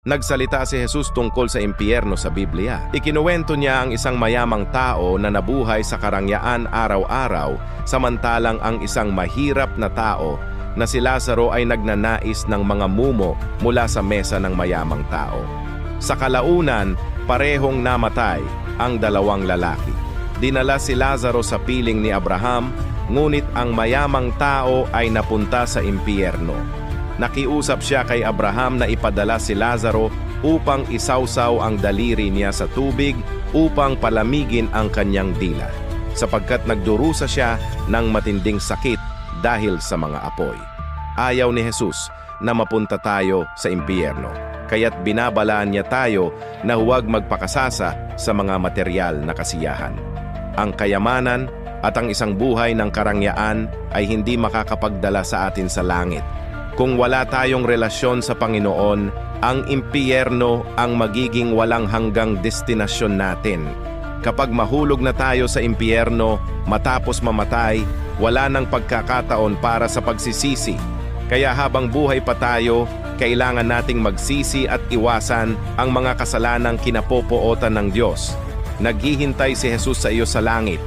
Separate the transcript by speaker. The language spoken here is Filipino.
Speaker 1: Nagsalita si Jesus tungkol sa impyerno sa Biblia. Ikinuwento niya ang isang mayamang tao na nabuhay sa karangyaan araw-araw, samantalang ang isang mahirap na tao na si Lazaro ay nagnanais ng mga mumo mula sa mesa ng mayamang tao. Sa kalaunan, parehong namatay ang dalawang lalaki. Dinala si Lazaro sa piling ni Abraham, ngunit ang mayamang tao ay napunta sa impyerno. Nakiusap siya kay Abraham na ipadala si Lazaro upang isawsaw ang daliri niya sa tubig upang palamigin ang kanyang dila, sapagkat nagdurusa siya ng matinding sakit dahil sa mga apoy. Ayaw ni Jesus na mapunta tayo sa impyerno, kaya't binabalaan niya tayo na huwag magpakasasa sa mga material na kasiyahan. Ang kayamanan at ang isang buhay ng karangyaan ay hindi makakapagdala sa atin sa langit. Kung wala tayong relasyon sa Panginoon, ang impyerno ang magiging walang hanggang destinasyon natin. Kapag mahulog na tayo sa impyerno, matapos mamatay, wala nang pagkakataon para sa pagsisisi. Kaya habang buhay pa tayo, kailangan nating magsisi at iwasan ang mga kasalanang kinapopootan ng Diyos. Naghihintay si Jesus sa iyo sa langit